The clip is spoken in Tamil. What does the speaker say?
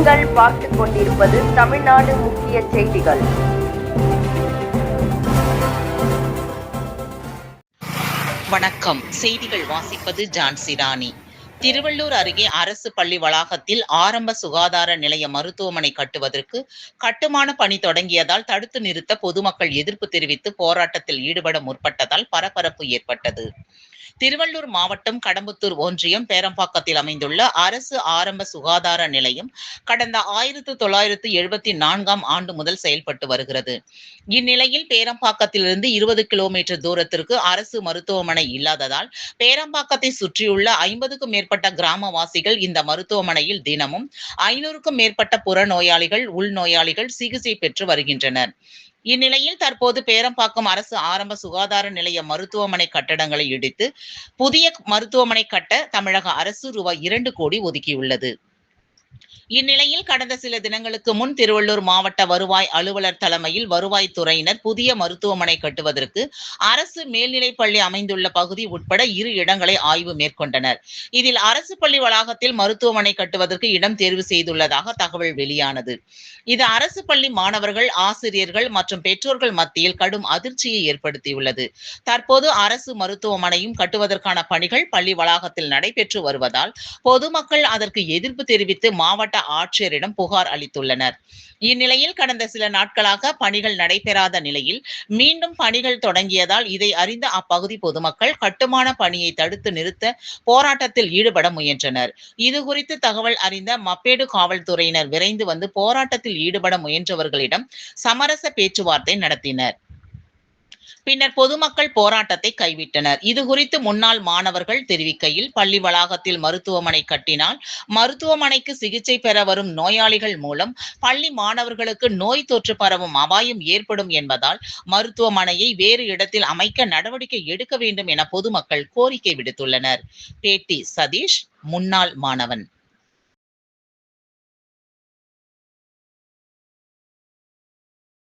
நீங்கள் பார்த்துக் கொண்டிருப்பது தமிழ்நாடு முக்கிய செய்திகள். வணக்கம். செய்திகள் வாசிப்பது ஜான்சி ராணி. திருவள்ளூர் அருகே அரசு பள்ளி வளாகத்தில் ஆரம்ப சுகாதார நிலைய மருத்துவமனை கட்டுவதற்கு கட்டுமான பணி தொடங்கியதால் தடுத்து நிறுத்த பொதுமக்கள் எதிர்ப்பு தெரிவித்து போராட்டத்தில் ஈடுபட முற்பட்டதால் பரபரப்பு ஏற்பட்டது. திருவள்ளூர் மாவட்டம் கடம்புத்தூர் ஒன்றியம் பேரம்பாக்கத்தில் அமைந்துள்ள அரசு ஆரம்ப சுகாதார நிலையம் கடந்த ஆயிரத்து தொள்ளாயிரத்து எழுபத்தி நான்காம் ஆண்டு முதல் செயல்பட்டு வருகிறது. இந்நிலையில் பேரம்பாக்கத்திலிருந்து இருபது கிலோமீட்டர் தூரத்திற்கு அரசு மருத்துவமனை இல்லாததால் பேரம்பாக்கத்தை சுற்றியுள்ள ஐம்பதுக்கும் மேற்பட்ட கிராமவாசிகள் இந்த மருத்துவமனையில் தினமும் ஐநூறுக்கும் மேற்பட்ட புறநோயாளிகள் உள்நோயாளிகள் சிகிச்சை பெற்று வருகின்றனர். இந்நிலையில் தற்போது பேரம்பாக்கம் அரசு ஆரம்ப சுகாதார நிலைய மருத்துவமனை கட்டடங்களை இடித்து புதிய மருத்துவமனை கட்ட தமிழக அரசு ரூபாய் இரண்டு கோடி ஒதுக்கியுள்ளது. இந்நிலையில் கடந்த சில தினங்களுக்கு முன் திருவள்ளூர் மாவட்ட வருவாய் அலுவலர் தலைமையில் வருவாய்த்துறையினர் புதிய மருத்துவமனை கட்டுவதற்கு அரசு மேல்நிலைப் பள்ளி அமைந்துள்ள பகுதி உட்பட இரு இடங்களை ஆய்வு மேற்கொண்டனர். இதில் அரசு பள்ளி வளாகத்தில் மருத்துவமனை கட்டுவதற்கு இடம் தேர்வு செய்துள்ளதாக தகவல் வெளியானது. இது அரசு பள்ளி மாணவர்கள் ஆசிரியர்கள் மற்றும் பெற்றோர்கள் மத்தியில் கடும் அதிர்ச்சியை ஏற்படுத்தியுள்ளது. தற்போது அரசு மருத்துவமனையும் கட்டுவதற்கான பணிகள் பள்ளி வளாகத்தில் நடைபெற்று வருவதால் பொதுமக்கள் அதற்கு எதிர்ப்பு தெரிவித்து மாவட்ட ஆட்சியரிடம் புகார் அளித்துள்ளனர். இந்நிலையில் கடந்த சில நாட்களாக பணிகள் நடைபெறாத நிலையில் மீண்டும் பணிகள் தொடங்கியதால் இதை அறிந்த அப்பகுதி பொதுமக்கள் கட்டுமான பணியை தடுத்து நிறுத்த போராட்டத்தில் ஈடுபட முயன்றனர். இது குறித்து தகவல் அறிந்த மப்பேடு காவல்துறையினர் விரைந்து வந்து போராட்டத்தில் ஈடுபட முயன்றவர்களிடம் சமரச பேச்சுவார்த்தை நடத்தினர். பின்னர் பொதுமக்கள் போராட்டத்தை கைவிட்டனர். இது குறித்து முன்னாள் மாணவர்கள் தெரிவிக்கையில் பள்ளி வளாகத்தில் மருத்துவமனை கட்டினால் மருத்துவமனைக்கு சிகிச்சை பெற வரும் நோயாளிகள் மூலம் பள்ளி மாணவர்களுக்கு நோய் தொற்று பரவும் அபாயம் ஏற்படும் என்பதால் மருத்துவமனையை வேறு இடத்தில் அமைக்க நடவடிக்கை எடுக்க வேண்டும் என பொதுமக்கள் கோரிக்கை விடுத்துள்ளனர். பேட்டி சதீஷ் முன்னாள் மாணவன்.